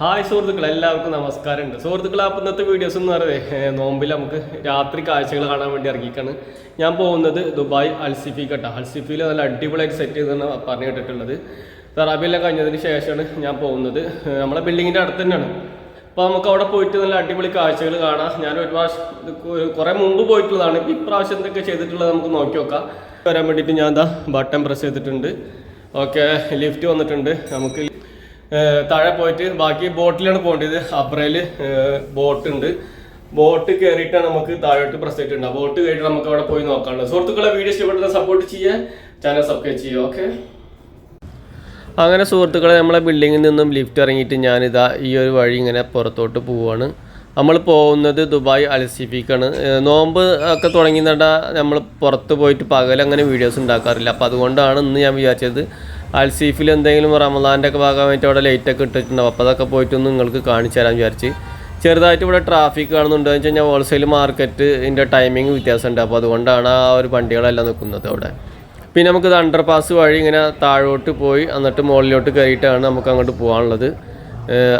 Hi സുഹൃത്തുക്കൾ എല്ലാവർക്കും നമസ്കാരമുണ്ട്. സുഹൃത്തുക്കൾ അപ്പം ഇന്നത്തെ വീഡിയോസ് എന്ന് പറയുന്നത് നോമ്പിൽ നമുക്ക് രാത്രി കാഴ്ചകൾ കാണാൻ വേണ്ടി ഇറങ്ങിക്കാണ് ഞാൻ പോകുന്നത് ദുബായ് അൽസിഫി കട്ട. അൽസിഫിയിൽ നല്ല അടിപൊളിയായിട്ട് സെറ്റ് ചെയ്തെന്ന് പറഞ്ഞു കേട്ടിട്ടുള്ളത്. തറാബിയെല്ലാം കഴിഞ്ഞതിന് ശേഷമാണ് ഞാൻ പോകുന്നത്. നമ്മളെ ബിൽഡിങ്ങിന്റെ അടുത്ത് തന്നെയാണ്. അപ്പോൾ നമുക്ക് അവിടെ പോയിട്ട് നല്ല അടിപൊളി കാഴ്ചകൾ കാണാം. ഞാൻ ഒരു പ്രാവശ്യം കുറേ മുമ്പ് പോയിട്ടുള്ളതാണ്. ഇപ്രാവശ്യം എന്തൊക്കെ ചെയ്തിട്ടുള്ളത് നമുക്ക് നോക്കി നോക്കാം. വരാൻ വേണ്ടിയിട്ട് ഞാൻ എന്താ ബട്ടൺ പ്രസ് ചെയ്തിട്ടുണ്ട്. ഓക്കെ ലിഫ്റ്റ് വന്നിട്ടുണ്ട്. നമുക്ക് താഴെ പോയിട്ട് ബാക്കി ബോട്ടിലാണ് പോകേണ്ടത്. അബ്രയിൽ ബോട്ട് ഉണ്ട് ബോട്ട് കയറിയിട്ടാണ് നമുക്ക് താഴോട്ട് പ്രസ് ചെയ്തിട്ടുണ്ട് ബോട്ട് കയറിയിട്ട് നമുക്ക് അവിടെ പോയി നോക്കാനുള്ളത്. സുഹൃത്തുക്കളെ വീഡിയോ ഇഷ്ടപ്പെട്ടത് സപ്പോർട്ട് ചെയ്യുക. ചാനൽ സബ്സ്ക്രൈബ് ചെയ്യുക ഓക്കെ അങ്ങനെ സുഹൃത്തുക്കളെ നമ്മളെ ബിൽഡിങ്ങിൽ നിന്നും ലിഫ്റ്റ് ഇറങ്ങിയിട്ട് ഞാനിതാ ഈ ഒരു വഴി ഇങ്ങനെ പുറത്തോട്ട് പോവുകയാണ് നമ്മൾ പോകുന്നത് ദുബായ് അൽസിഫിക്കാണ്. ഏഹ് നോമ്പ് ഒക്കെ തുടങ്ങി നമ്മൾ പുറത്ത് പോയിട്ട് പകലങ്ങനെ വീഡിയോസ് ഉണ്ടാക്കാറില്ല. അപ്പോൾ അതുകൊണ്ടാണ് ഇന്ന് ഞാൻ വിചാരിച്ചത് അൽസീഫിൽ എന്തെങ്കിലും റമദാന്റെ ഒക്കെ ഭാഗമായിട്ട് അവിടെ ലൈറ്റ് ഒക്കെ ഇട്ടിട്ടുണ്ടാവും. അപ്പോൾ അതൊക്കെ പോയിട്ടൊന്ന് നിങ്ങൾക്ക് കാണിച്ചു തരാൻ വിചാരിച്ച്. ചെറുതായിട്ട് ഇവിടെ ട്രാഫിക് കാണുന്നുണ്ട്. വെച്ച് കഴിഞ്ഞാൽ ഹോൾസെയിൽ മാർക്കറ്റ് മാർക്കറ്റിന്റെ ടൈമിങ് വ്യത്യാസമുണ്ട്. അപ്പോൾ അതുകൊണ്ടാണ് ആ ഒരു വണ്ടികളെല്ലാം നിൽക്കുന്നത് അവിടെ. പിന്നെ നമുക്ക് അണ്ടർ പാസ് വഴി ഇങ്ങനെ താഴോട്ട് പോയി എന്നിട്ട് മുകളിലോട്ട് കയറിയിട്ടാണ് നമുക്ക് അങ്ങോട്ട് പോകാനുള്ളത്.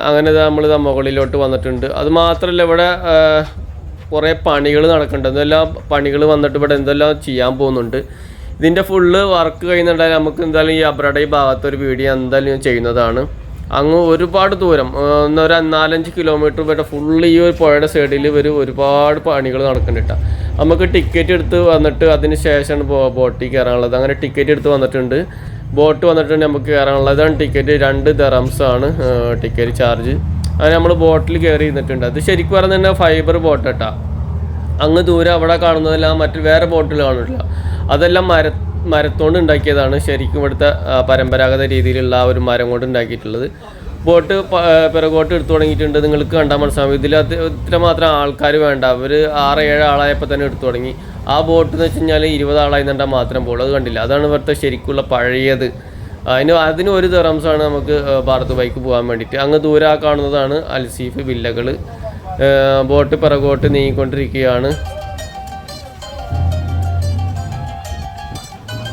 അങ്ങനെ നമ്മൾ മുകളിലോട്ട് വന്നിട്ടുണ്ട്. അത് മാത്രമല്ല ഇവിടെ കുറേ പണികൾ നടക്കുന്നുണ്ട്. എന്തെല്ലാം പണികൾ വന്നിട്ട് ഇവിടെ എന്തെല്ലാം ചെയ്യാൻ പോകുന്നുണ്ട്. ഇതിന്റെ ഫുള്ള് വർക്ക് കഴിയുന്നുണ്ടായാൽ നമുക്ക് എന്തായാലും ഈ അബ്രഡ ഈ ഭാഗത്ത് ഒരു വീഡിയോ എന്തായാലും ഞാൻ ചെയ്യുന്നതാണ്. അങ്ങ് ഒരുപാട് ദൂരം എന്നൊരു നാലഞ്ച് കിലോമീറ്റർ വരെ ഫുള്ള് ഈ ഒരു പുഴയുടെ സൈഡിൽ വരും ഒരുപാട് പണികൾ നടക്കുന്നുണ്ട് നമുക്ക് ടിക്കറ്റ് എടുത്ത് വന്നിട്ട് അതിന് ശേഷമാണ് ബോട്ടിൽ കയറാനുള്ളത്. അങ്ങനെ ടിക്കറ്റ് എടുത്ത് വന്നിട്ടുണ്ട്. ബോട്ട് വന്നിട്ടുണ്ട് നമുക്ക് കയറാനുള്ളത്. ഇതാണ് ടിക്കറ്റ് രണ്ട് ദറംസ് ആണ് ടിക്കറ്റ് ചാർജ് അങ്ങനെ നമ്മൾ ബോട്ടിൽ കയറി ഇരുന്നിട്ടുണ്ട് അത് ശരിക്കും പറഞ്ഞാൽ ഫൈബർ ബോട്ട് കേട്ടോ അങ്ങ് ദൂരെ അവിടെ കാണുന്നതെല്ലാം മറ്റു വേറെ ബോട്ടിൽ കാണില്ല അതെല്ലാം മര മരത്തോണ്ട് ഉണ്ടാക്കിയതാണ് ശരിക്കും ഇവിടുത്തെ പരമ്പരാഗത രീതിയിലുള്ള ആ ഒരു മരം കൊണ്ട് ഉണ്ടാക്കിയിട്ടുള്ളത് ബോട്ട് പിറകോട്ട് എടുത്തു തുടങ്ങിയിട്ടുണ്ട്. നിങ്ങൾക്ക് കണ്ടാൽ മനസ്സിലാവും. ഇതിൽ അത് ഇത്ര മാത്രം ആൾക്കാർ വേണ്ട. അവർ ആറ് ഏഴ് ആളായപ്പോൾ തന്നെ എടുത്തു തുടങ്ങി. ആ ബോട്ട് എന്ന് വെച്ച് കഴിഞ്ഞാൽ ഇരുപത് ആളായി മാത്രം പോകുള്ളൂ. അത് കണ്ടില്ല. അതാണ് ഇവിടുത്തെ ശരിക്കുള്ള പഴയത്. അതിന് അതിന് ഒരു തെറംസാണ് നമുക്ക് ഭാരത് ബൈക്ക് പോകാൻ വേണ്ടിയിട്ട്. അങ്ങ് ദൂരെ കാണുന്നതാണ് അൽസീഫ് വില്ലകൾ. ബോട്ട് പിറകോട്ട് നീങ്ങിക്കൊണ്ടിരിക്കുകയാണ്.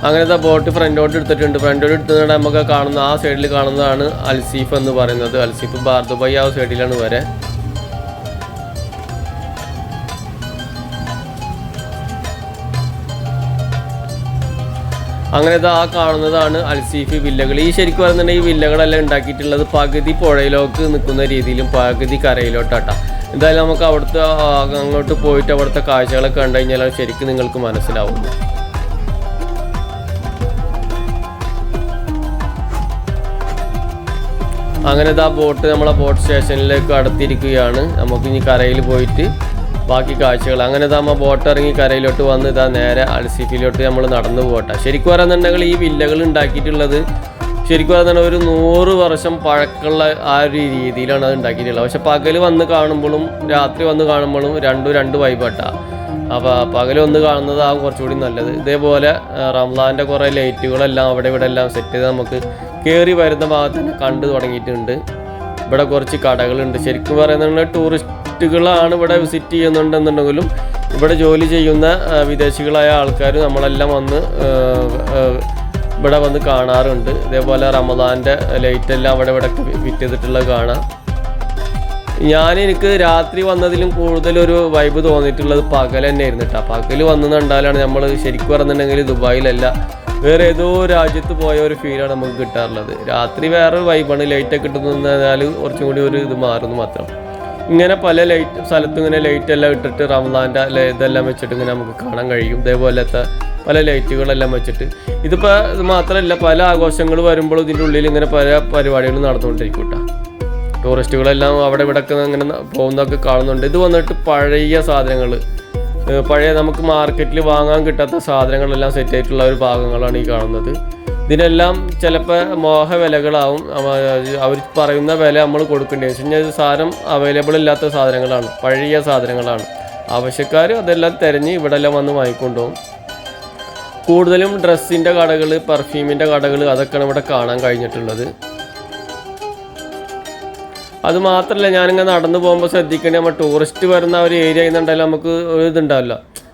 അങ്ങനത്തെ ബോട്ട് ഫ്രണ്ടോട്ട് എടുത്തിട്ടുണ്ട്. ഫ്രണ്ടോട്ട് എടുത്തിട്ട് നമുക്ക് കാണുന്ന ആ സൈഡിൽ കാണുന്നതാണ് അൽസീഫ് എന്ന് പറയുന്നത്. അൽസീഫ് ബാർദുബൈ ആ സൈഡിലാണ് വരെ. അങ്ങനത്തെ ആ കാണുന്നതാണ് അൽസീഫ് വില്ലകൾ. ഈ ശരിക്കും പറയുന്നുണ്ടെങ്കിൽ ഈ വില്ലകളെല്ലാം ഉണ്ടാക്കിയിട്ടുള്ളത് പകുതി പുഴയിലോക്ക് നിൽക്കുന്ന രീതിയിലും പകുതി കരയിലോട്ടാട്ടാ. എന്തായാലും നമുക്ക് അവിടുത്തെ അങ്ങോട്ട് പോയിട്ട് അവിടുത്തെ കാഴ്ചകളൊക്കെ കണ്ടു കഴിഞ്ഞാൽ ശരിക്കും നിങ്ങൾക്ക് മനസ്സിലാവും. അങ്ങനെ ഇതാ ബോട്ട് നമ്മളെ ബോട്ട് സ്റ്റേഷനിലേക്ക് അടുത്തിരിക്കുകയാണ്. നമുക്ക് ഇനി കരയിൽ പോയിട്ട് ബാക്കി കാഴ്ചകൾ. അങ്ങനെ ഇതാ ബോട്ട് ഇറങ്ങി കരയിലോട്ട് വന്ന് ഇതാ നേരെ അൽസിഫിലോട്ട് നമ്മൾ നടന്നു പോകട്ടെ ശരിക്കും പറയുന്നുണ്ടെങ്കിൽ ഈ വില്ലകൾ ഉണ്ടാക്കിയിട്ടുള്ളത് ശരിക്കും പറയുന്നുണ്ടെങ്കിൽ ഒരു നൂറ് വർഷം പഴക്കമുള്ള ആ ഒരു രീതിയിലാണ് അത് ഉണ്ടാക്കിയിട്ടുള്ളത്. പക്ഷെ പകൽ വന്ന് കാണുമ്പോഴും രാത്രി വന്ന് കാണുമ്പോഴും രണ്ടും രണ്ട് വൈബട്ടാ അപ്പോൾ പകലൊന്ന് കാണുന്നത് കാണുന്നതാകും കുറച്ചുകൂടി നല്ലത്. ഇതേപോലെ റംലാന്റെ കുറേ ലൈറ്റുകളെല്ലാം അവിടെ ഇവിടെ എല്ലാം സെറ്റ് ചെയ്ത് നമുക്ക് കയറി വരുന്ന ഭാഗത്ത് തന്നെ കണ്ടു തുടങ്ങിയിട്ടുണ്ട്. ഇവിടെ കുറച്ച് കടകളുണ്ട്. ശരിക്കും പറയുന്നത് ടൂറിസ്റ്റുകളാണ് ഇവിടെ വിസിറ്റ് ചെയ്യുന്നുണ്ടെന്നുണ്ടെങ്കിലും ഇവിടെ ജോലി ചെയ്യുന്ന വിദേശികളായ ആൾക്കാർ നമ്മളെല്ലാം വന്ന് ഇവിടെ വന്ന് കാണാറുണ്ട്. ഇതേപോലെ റമദാന്റെ ലൈറ്റെല്ലാം അവിടെ ഇവിടെ ഫിറ്റ് ചെയ്തിട്ടുള്ളത് കാണാം. ഞാൻ എനിക്ക് രാത്രി വന്നതിലും കൂടുതൽ ഒരു വൈബ് തോന്നിയിട്ടുള്ളത് പകൽ തന്നെ ആയിരുന്നു കേട്ടോ പകൽ വന്നു കണ്ടാലാണ് നമ്മൾ ശരിക്കും പറഞ്ഞിട്ടുണ്ടെങ്കിൽ ദുബായിലല്ല വേറെ ഏതോ രാജ്യത്ത് പോയ ഒരു ഫീലാണ് നമുക്ക് കിട്ടാറുള്ളത്. രാത്രി വേറെ വൈബാണ് ലൈറ്റൊക്കെ ഇട്ടുന്നതിനാൽ കുറച്ചും കൂടി ഒരു ഇത് മാറുന്നു മാത്രം. ഇങ്ങനെ പല ലൈറ്റ് സ്ഥലത്തും ഇങ്ങനെ ലൈറ്റ് എല്ലാം ഇട്ടിട്ട് റംസാന്റെ ഇതെല്ലാം വെച്ചിട്ട് ഇങ്ങനെ നമുക്ക് കാണാൻ കഴിയും. ഇതേപോലത്തെ പല ലൈറ്റുകളെല്ലാം വെച്ചിട്ട്. ഇതിപ്പോൾ ഇത് മാത്രമല്ല പല ആഘോഷങ്ങൾ വരുമ്പോൾ ഇതിന്റെ ഉള്ളിൽ ഇങ്ങനെ പല പരിപാടികളും നടന്നുകൊണ്ടിരിക്കും കേട്ടോ ടൂറിസ്റ്റുകളെല്ലാം അവിടെ ഇവിടെ അങ്ങനെ പോകുന്നതൊക്കെ കാണുന്നുണ്ട്. ഇത് വന്നിട്ട് പഴയ സാധനങ്ങൾ പഴയ നമുക്ക് മാർക്കറ്റിൽ വാങ്ങാൻ കിട്ടാത്ത സാധനങ്ങളെല്ലാം സെറ്റ് ആയിട്ടുള്ള ഒരു ഭാഗങ്ങളാണ് ഈ കാണുന്നത്. ഇതിനെല്ലാം ചിലപ്പോൾ മോഹ വിലകളാവും അവർ പറയുന്ന വില നമ്മൾ കൊടുക്കേണ്ടി വെച്ച് കഴിഞ്ഞാൽ സാധനം അവൈലബിൾ ഇല്ലാത്ത സാധനങ്ങളാണ്. പഴയ സാധനങ്ങളാണ്. ആവശ്യക്കാർ അതെല്ലാം തിരഞ്ഞ് ഇവിടെ എല്ലാം വന്ന് വാങ്ങിക്കൊണ്ടുപോകും. കൂടുതലും ഡ്രസ്സിന്റെ കടകൾ പെർഫ്യൂമിന്റെ കടകൾ അതൊക്കെയാണ് ഇവിടെ കാണാൻ കഴിഞ്ഞിട്ടുള്ളത്. അത് മാത്രമല്ല ഞാനിങ്ങനെ നടന്നു പോകുമ്പോൾ ശ്രദ്ധിക്കണേ നമ്മൾ ടൂറിസ്റ്റ് വരുന്ന ഒരു ഏരിയ എന്നുണ്ടെങ്കിൽ നമുക്ക് ഒരു ഇതുണ്ടാവില്ല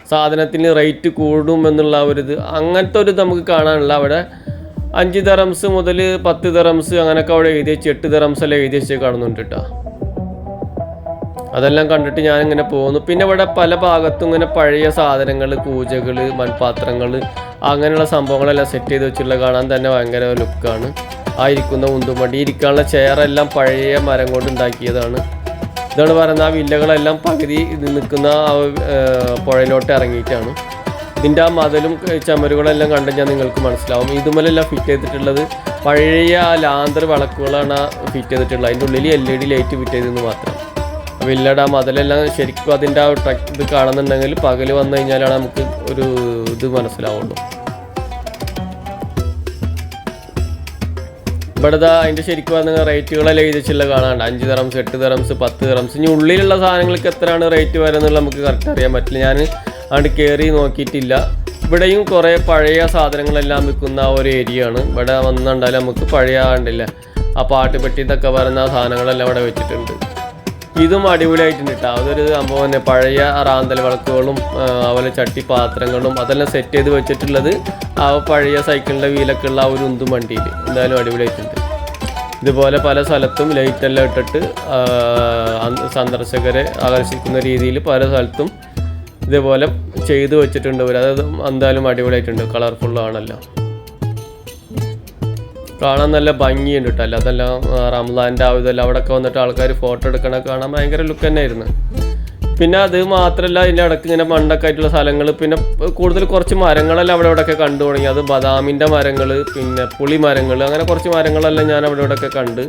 സാധനത്തിന് റേറ്റ് കൂടും എന്നുള്ള ഒരു ഇത്. അങ്ങനത്തെ ഒരു ഇത് നമുക്ക് കാണാനുള്ള അവിടെ അഞ്ച് ദറംസ് മുതൽ പത്ത് ദറംസ് അങ്ങനെയൊക്കെ അവിടെ എഴുതി വെച്ച് എട്ട് ദറംസ് എല്ലാം എഴുതി വെച്ച് കാണുന്നുണ്ട് കേട്ടോ അതെല്ലാം കണ്ടിട്ട് ഞാൻ ഇങ്ങനെ പോകുന്നു പിന്നെ ഇവിടെ പല ഭാഗത്തും ഇങ്ങനെ പഴയ സാധനങ്ങൾ പൂജകൾ മൺപാത്രങ്ങൾ അങ്ങനെയുള്ള സംഭവങ്ങളെല്ലാം സെറ്റ് ചെയ്ത് വെച്ചിട്ടുള്ള കാണാൻ തന്നെ ഭയങ്കര ലുക്കാണ് ആ ഇരിക്കുന്ന ഉന്തുമടി. ഇരിക്കാനുള്ള ചെയറെല്ലാം പഴയ മരം കൊണ്ട് ഉണ്ടാക്കിയതാണ്. ഇതാണ് പറയുന്നത് ആ വില്ലകളെല്ലാം പകുതി നിൽക്കുന്ന ആ പുഴയിലോട്ട് ഇറങ്ങിയിട്ടാണ്. ഇതിന്റെ ആ മതിലും ചമരുകളെല്ലാം കണ്ടു ഞാൻ നിങ്ങൾക്ക് മനസ്സിലാവും. ഇതുമലെല്ലാം ഫിറ്റ് ചെയ്തിട്ടുള്ളത്. പഴയ ആ ലാന്തർ വിളക്കുകളാണ് ഫിറ്റ് ചെയ്തിട്ടുള്ളത്. അതിന്റെ ഉള്ളിൽ L E D light fit ചെയ്തെന്ന് മാത്രം. വില്ലയുടെ ആ മതിലെല്ലാം ശരിക്കും അതിന്റെ ആ ട്രക്ക് ഇത് കാണുന്നുണ്ടെങ്കിൽ പകൽ വന്നു കഴിഞ്ഞാലാണ് നമുക്ക് ഒരു ഇത് മനസ്സിലാവുള്ളൂ. ഇവിടെ ദാ അതിന്റെ ശരിക്കും വന്ന റേറ്റുകളെല്ലാം എഴുതിച്ചുള്ള കാണാണ്ട് അഞ്ച് തറംസ് എട്ട് തറംസ് പത്ത് തറംസ് ഇനി ഉള്ളിലുള്ള സാധനങ്ങൾക്ക് എത്രയാണ് റേറ്റ് വരുന്നത് നമുക്ക് കറക്റ്റ് അറിയാൻ പറ്റില്ല. ഞാൻ അത് കയറി നോക്കിയിട്ടില്ല. ഇവിടെയും കുറേ പഴയ സാധനങ്ങളെല്ലാം വിൽക്കുന്ന ഒരു ഏരിയ ആണ്. ഇവിടെ വന്നുണ്ടാലും നമുക്ക് പഴയ ആണ്ടില്ല ആ ഇതൊക്കെ പറയുന്ന ആ സാധനങ്ങളെല്ലാം ഇവിടെ വെച്ചിട്ടുണ്ട്. ഇതും അടിപൊളിയായിട്ടുണ്ട് കേട്ടോ അതൊരു സംഭവം തന്നെ. പഴയ റാന്തൽ വിളക്കുകളും അതുപോലെ ചട്ടി പാത്രങ്ങളും അതെല്ലാം സെറ്റ് ചെയ്ത് വെച്ചിട്ടുള്ളത് ആ പഴയ സൈക്കിളിന്റെ വീലൊക്കെ ഉള്ള ആ ഒരു ഉന്തും വണ്ടിയിൽ. എന്തായാലും അടിപൊളിയായിട്ടുണ്ട്. ഇതുപോലെ പല സ്ഥലത്തും ലൈറ്റെല്ലാം ഇട്ടിട്ട് സന്ദർശകരെ ആകർഷിക്കുന്ന രീതിയിൽ പല സ്ഥലത്തും ഇതുപോലെ ചെയ്തു വെച്ചിട്ടുണ്ട് അവർ അത് എന്തായാലും അടിപൊളിയായിട്ടുണ്ട്. കളർഫുള്ളാണല്ലോ കാണാൻ നല്ല ഭംഗിയുണ്ട് കേട്ടോ അല്ല അതെല്ലാം റംസാന്റെ ആ ഇതെല്ലാം അവിടെയൊക്കെ വന്നിട്ട് ആൾക്കാർ ഫോട്ടോ എടുക്കണ കാണാൻ ഭയങ്കര ലുക്ക് തന്നെയായിരുന്നു. പിന്നെ അത് മാത്രമല്ല ഇതിന്റെ ഇടയ്ക്ക് ഇങ്ങനെ മണ്ടൊക്കെ ആയിട്ടുള്ള സ്ഥലങ്ങൾ പിന്നെ കൂടുതൽ കുറച്ച് മരങ്ങളെല്ലാം അവിടെ ഇവിടെയൊക്കെ കണ്ടു തുടങ്ങി. അത് ബദാമിന്റെ മരങ്ങൾ പിന്നെ പുളി മരങ്ങൾ അങ്ങനെ കുറച്ച് മരങ്ങളെല്ലാം ഞാൻ അവിടെ ഇവിടെയൊക്കെ കണ്ട്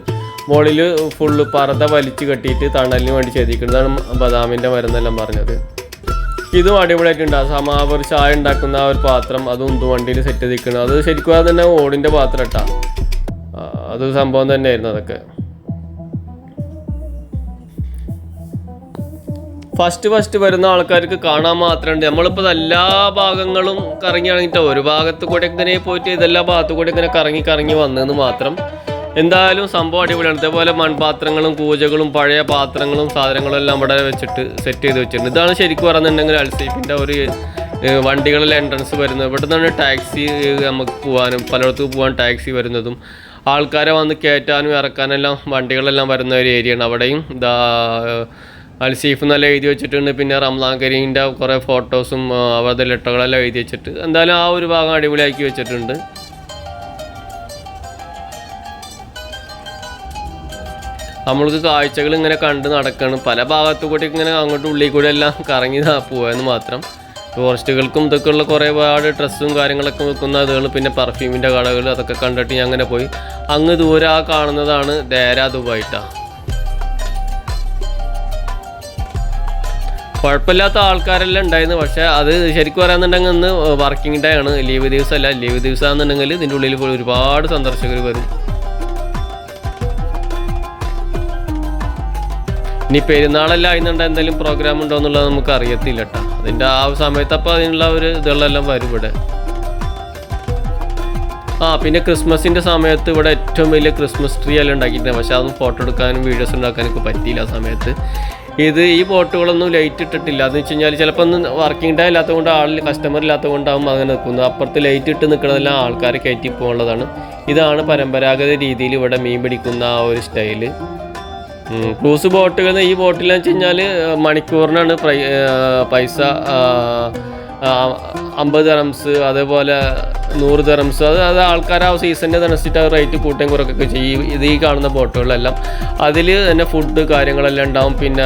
മുകളിൽ ഫുള്ള് പറത വലിച്ചു കെട്ടിയിട്ട് തണലിന് വേണ്ടി ചെയ്തിരിക്കുന്നതാണ് ബദാമിന്റെ മരം എന്നെല്ലാം പറഞ്ഞത്. ഇതും അടിപൊളിയായിട്ടുണ്ട് ആ സമാവർ ചായ ഉണ്ടാക്കുന്ന ആ ഒരു പാത്രം അതും ഉന്തുവണ്ടിയിൽ സെറ്റ് ചെയ്തിരിക്കുന്നത് അത് ശരിക്കും അത് തന്നെ ഓടിന്റെ പാത്രം ഇട്ടാ ആ, അത് സംഭവം തന്നെയായിരുന്നു അതൊക്കെ. ഫസ്റ്റ് ഫസ്റ്റ് വരുന്ന ആൾക്കാർക്ക് കാണാൻ മാത്രമുണ്ട്. നമ്മളിപ്പോൾ എല്ലാ ഭാഗങ്ങളും കറങ്ങി ഇറങ്ങിയിട്ട് ഒരു ഭാഗത്ത് കൂടെ ഇങ്ങനെ പോയിട്ട് ഇതെല്ലാ ഭാഗത്തു കൂടെ ഇങ്ങനെ കറങ്ങി കറങ്ങി വന്നതെന്ന് മാത്രം. എന്തായാലും സംഭവം അടിപൊളിയാണ്. ഇതേപോലെ മൺപാത്രങ്ങളും കൂജകളും പഴയ പാത്രങ്ങളും സാധനങ്ങളും എല്ലാം ഇവിടെ വെച്ചിട്ട് സെറ്റ് ചെയ്ത് വെച്ചിട്ടുണ്ട്. ഇതാണ് ശരിക്കും പറയുന്നുണ്ടെങ്കിൽ അൽസൈഫിന്റെ ഒരു വണ്ടികളിൽ എൻട്രൻസ് വരുന്നത്. ഇവിടെ നിന്നാണ് ടാക്സി നമുക്ക് പോകാനും പലയിടത്തും പോകാൻ ടാക്സി വരുന്നതും. ആൾക്കാരെ വന്ന് കയറ്റാനും ഇറക്കാനെല്ലാം വണ്ടികളെല്ലാം വരുന്ന ഒരു ഏരിയ ആണ് അവിടെയും. ദാ അൽസീഫ് നല്ല എഴുതി വെച്ചിട്ടുണ്ട്. പിന്നെ റംലാൻ കരീന്റെ കുറേ ഫോട്ടോസും അവരുടെ ലെറ്ററുകളെല്ലാം എഴുതി വെച്ചിട്ട്. എന്തായാലും ആ ഒരു ഭാഗം അടിപൊളിയാക്കി വെച്ചിട്ടുണ്ട്. നമ്മൾക്ക് കാഴ്ചകൾ ഇങ്ങനെ കണ്ട് നടക്കണം. പല ഭാഗത്തു കൂടി ഇങ്ങനെ അങ്ങോട്ട് ഉള്ളിൽ കൂടെ എല്ലാം കറങ്ങി പോവാന്ന് മാത്രം. ടൂറിസ്റ്റുകൾക്കും ഇതൊക്കെയുള്ള കുറേ ഒരുപാട് ഡ്രസ്സും കാര്യങ്ങളൊക്കെ വെക്കുന്ന അതുകൾ പിന്നെ പെർഫ്യൂമിന്റെ കടകൾ അതൊക്കെ കണ്ടിട്ട് ഞാൻ അങ്ങനെ പോയി. അങ്ങ് ദൂരെ ആ കാണുന്നതാണ് ദേര ദുബായിട്ടാ. കുഴപ്പമില്ലാത്ത ആൾക്കാരെല്ലാം ഉണ്ടായിരുന്നു പക്ഷേ അത് ശരിക്കും പറയാന്നുണ്ടെങ്കിൽ ഇന്ന് വർക്കിംഗ് ഡേ ആണ്. ലീവ് ദിവസമല്ല ലീവ് ദിവസമാണെന്നുണ്ടെങ്കിൽ ഇതിന്റെ ഉള്ളിൽ പോയി ഒരുപാട് സന്ദർശകർ വരും. ഇനി പെരുന്നാളെല്ലാം ആയിരുന്നുണ്ട് എന്തെങ്കിലും പ്രോഗ്രാം ഉണ്ടോ എന്നുള്ളത് നമുക്ക് അറിയത്തില്ല കേട്ടോ അതിന്റെ ആ സമയത്ത് അപ്പോൾ അതിനുള്ള ഒരു ഇതുകളെല്ലാം വരും ഇവിടെ. ആ പിന്നെ ക്രിസ്മസിന്റെ സമയത്ത് ഇവിടെ ഏറ്റവും വലിയ ക്രിസ്മസ് ട്രീ എല്ലാം ഉണ്ടാക്കിയിട്ടുണ്ട്. പക്ഷേ അതൊന്നും ഫോട്ടോ എടുക്കാനും വീഡിയോസ് ഉണ്ടാക്കാനും ഒക്കെ പറ്റിയില്ല ആ സമയത്ത്. ഇത് ഈ ബോട്ടുകളൊന്നും ലൈറ്റ് ഇട്ടിട്ടില്ല. എന്ന് വെച്ച് കഴിഞ്ഞാൽ ചിലപ്പോൾ ഒന്ന് വർക്കിംഗ് ഡേ ഇല്ലാത്തതുകൊണ്ട് ആളിൽ കസ്റ്റമർ ഇല്ലാത്തതുകൊണ്ടാവും അങ്ങനെ നിൽക്കുന്നത്. അപ്പുറത്ത് ലൈറ്റ് ഇട്ട് നിൽക്കുന്നതെല്ലാം ആൾക്കാരെ കയറ്റി പോകുന്നതാണ് ഇതാണ് പരമ്പരാഗത രീതിയിൽ ഇവിടെ മീൻ പിടിക്കുന്ന ആ ഒരു സ്റ്റൈൽ ക്രൂസ് ബോട്ടുകൾ ഈ ബോട്ടിലെന്ന് വെച്ച് കഴിഞ്ഞാൽ മണിക്കൂറിനാണ് പൈസ അമ്പത് തെറംസ് അതേപോലെ നൂറ് തെറംസ് അത് അത് ആൾക്കാർ ആ സീസണിന്റെ അനുസരിച്ചിട്ട് റേറ്റ് കൂട്ടുകയും കുറയ്ക്കുകയൊക്കെ ചെയ്യും. ഇത് ഈ കാണുന്ന ബോട്ടുകളെല്ലാം. അതിൽ തന്നെ ഫുഡ് കാര്യങ്ങളെല്ലാം ഉണ്ടാവും. പിന്നെ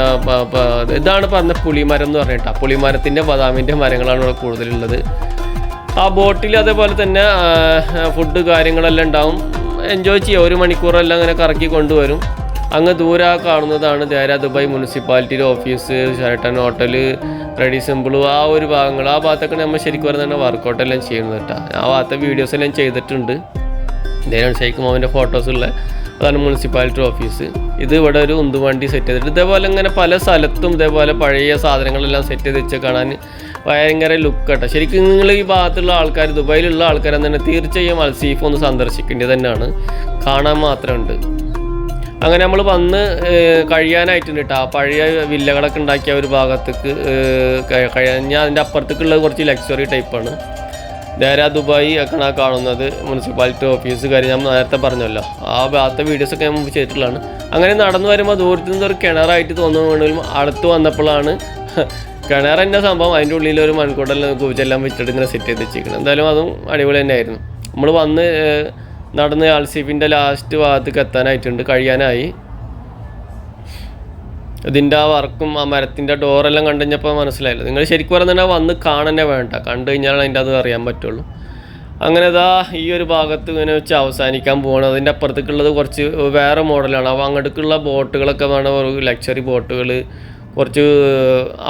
ഇതാണ് പറഞ്ഞ പുളിമരം എന്ന് പറഞ്ഞിട്ടാ. പുളിമരത്തിന്റെ ബദാമിന്റെ മരങ്ങളാണ് ഇവിടെ കൂടുതലുള്ളത്. ആ ബോട്ടിൽ അതേപോലെ തന്നെ ഫുഡ് കാര്യങ്ങളെല്ലാം ഉണ്ടാവും. എൻജോയ് ചെയ്യുക ഒരു മണിക്കൂറെല്ലാം അങ്ങനെ കറക്കി കൊണ്ടുവരും. അങ്ങ് ദൂരെ കാണുന്നതാണ് Deira Dubai മുനിസിപ്പാലിറ്റിയുടെ office Sheraton hotel ready simple ആ ഒരു ഭാഗങ്ങൾ. ആ ഭാഗത്തൊക്കെ നമ്മൾ ശരിക്കും പറഞ്ഞാൽ വർക്കൗട്ട് എല്ലാം ചെയ്യുന്നത് കേട്ടോ. ആ ഭാഗത്തെ വീഡിയോസ് എല്ലാം ചെയ്തിട്ടുണ്ട്. ഇതേനാണ് ഷെയ്ഖ് മോമിന്റെ ഫോട്ടോസ് ഉള്ള അതാണ് മുനിസിപ്പാലിറ്റി ഓഫീസ് ഇത് ഇവിടെ ഒരു ഉന്തുവണ്ടി സെറ്റ് ചെയ്തിട്ട് ഇതേപോലെ ഇങ്ങനെ പല സ്ഥലത്തും ഇതേപോലെ പഴയ സാധനങ്ങളെല്ലാം സെറ്റ് ചെയ്ത് വെച്ച് കാണാൻ ഭയങ്കര ലുക്ക് കേട്ടോ. ശരിക്കും നിങ്ങൾ ഈ ഭാഗത്തുള്ള ആൾക്കാർ ദുബായിലുള്ള ആൾക്കാരെന്ന് തന്നെ തീർച്ചയായും അൽസീഫ് ഒന്ന് സന്ദർശിക്കേണ്ടത് തന്നെയാണ്. കാണാൻ മാത്രമുണ്ട്. അങ്ങനെ നമ്മൾ വന്ന് കഴിയാനായിട്ടുണ്ട് കേട്ടോ പഴയ വില്ലകളൊക്കെ ഉണ്ടാക്കിയ ഒരു ഭാഗത്തേക്ക് ഏഹ്, കഴി- കഴിഞ്ഞാൽ അതിന്റെ അപ്പുറത്തേക്കുള്ളത് കുറച്ച് ലക്സറി ടൈപ്പാണ് ദേര ദുബായി ഒക്കെയാണ് കാണുന്നത് മുനിസിപ്പാലിറ്റി ഓഫീസ് കാര്യം ഞാൻ നേരത്തെ പറഞ്ഞല്ലോ. ആ ഭാഗത്തെ വീഡിയോസൊക്കെ ഞാൻ ചെയ്തിട്ടുള്ളതാണ്. അങ്ങനെ നടന്നു വരുമ്പോൾ ദൂരത്തു നിന്ന് ഒരു കിണറായിട്ട് തോന്നുകയാണെങ്കിലും അടുത്ത് വന്നപ്പോഴാണ് കിണർ തന്നെ സംഭവം അതിന്റെ ഉള്ളിൽ ഒരു മൺകൂടെല്ലാം കൂച്ചെല്ലാം വെച്ചിട്ട് ഇങ്ങനെ സെറ്റ് ചെയ്ത് വെച്ചിരിക്കണം എന്തായാലും അതും അടിപൊളി തന്നെയായിരുന്നു. നമ്മൾ വന്ന് നടന്ന് അൽസീഫിന്റെ ലാസ്റ്റ് ഭാഗത്തേക്ക് എത്താനായിട്ടുണ്ട്. കഴിയാനായി. ഇതിന്റെ ആ വർക്കും ആ മരത്തിന്റെ ഡോറെല്ലാം കണ്ടു കഴിഞ്ഞപ്പോൾ മനസ്സിലായില്ല. നിങ്ങൾ ശരിക്കും പറഞ്ഞാൽ വന്ന് കാണന്നെ വേണ്ട. കണ്ടു കഴിഞ്ഞാൽ അതിന്റെ അത് അറിയാൻ പറ്റുള്ളൂ. അങ്ങനെ ഇതാ ഈ ഒരു ഭാഗത്ത് ഇങ്ങനെ വെച്ച് അവസാനിക്കാൻ പോകണം അതിന്റെ അപ്പുറത്തേക്കുള്ളത് കുറച്ച് വേറെ മോഡലാണ് അപ്പോൾ അങ്ങോട്ടേക്കുള്ള ബോട്ടുകളൊക്കെ വേണം. ഒരു ലക്ഷറി ബോട്ടുകൾ കുറച്ച്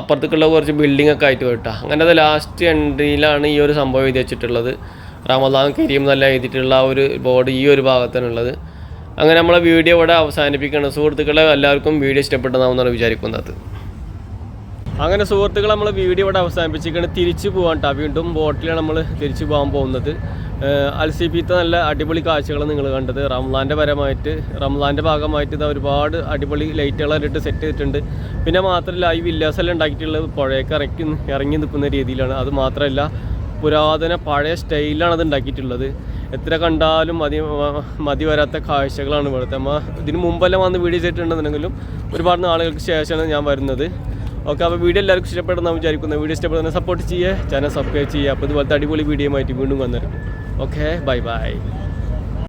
അപ്പുറത്തേക്കുള്ള കുറച്ച് ബിൽഡിംഗ് ഒക്കെ ആയിട്ട് കേട്ടോ അങ്ങനെ അത് ലാസ്റ്റ് എൻട്രിയിലാണ് ഈ ഒരു സംഭവം എഴുതി വെച്ചിട്ടുള്ളത്. റമദാൻ കരീം എന്നല്ല എഴുതിയിട്ടുള്ള ഒരു ബോർഡ് ഈ ഒരു ഭാഗത്താണുള്ളത്. അങ്ങനെ നമ്മളെ വീഡിയോ ഇവിടെ അവസാനിപ്പിക്കണം സുഹൃത്തുക്കളെ എല്ലാവർക്കും വീഡിയോ ഇഷ്ടപ്പെട്ടതാണെന്നാണ് വിചാരിക്കുന്നത്. അങ്ങനെ സുഹൃത്തുക്കൾ നമ്മൾ വീഡിയോ ഇവിടെ അവസാനിപ്പിച്ചിരിക്കുന്നത് തിരിച്ചു പോകാൻ വീണ്ടും ബോട്ടിലാണ് നമ്മൾ തിരിച്ചു പോകാൻ പോകുന്നത്. അൽസിബിത്തെ നല്ല അടിപൊളി കാഴ്ചകൾ നിങ്ങൾ കണ്ടത്. റംലാന്റെ പരമായിട്ട് റംലാന്റെ ഭാഗമായിട്ട് ഇതാ ഒരുപാട് അടിപൊളി ലൈറ്റുകളായിട്ട് സെറ്റ് ചെയ്തിട്ടുണ്ട്. പിന്നെ മാത്രമല്ല ഈ വില്ലാസെല്ലാം ഉണ്ടാക്കിയിട്ടുള്ളത് പുഴയൊക്കെ ഇറക്കി ഇറങ്ങി നിൽക്കുന്ന രീതിയിലാണ്. അത് മാത്രമല്ല പുരാതന പഴയ സ്റ്റൈലാണ് അത് ഉണ്ടാക്കിയിട്ടുള്ളത്. എത്ര കണ്ടാലും മതി മതി വരാത്ത കാഴ്ചകളാണ് ഇവിടുത്തെ. അമ്മ ഇതിന് മുമ്പെല്ലാം വന്ന് വീഡിയോ ചെയ്തിട്ടുണ്ടെന്നുണ്ടെങ്കിലും ഒരുപാട് നാളുകൾക്ക് ശേഷമാണ് ഞാൻ വരുന്നത്. ഓക്കെ അപ്പോൾ വീഡിയോ എല്ലാവർക്കും ഇഷ്ടപ്പെടുന്ന വിചാരിക്കുന്നു. വീഡിയോ ഇഷ്ടപ്പെടുന്ന സപ്പോർട്ട് ചെയ്യുക ചാനൽ സബ്സ്ക്രൈബ് ചെയ്യുക അപ്പോൾ ഇതുപോലത്തെ അടിപൊളി വീഡിയോ ആയിട്ട് വീണ്ടും വന്നിരിക്കും ഓക്കെ ബൈ ബൈ.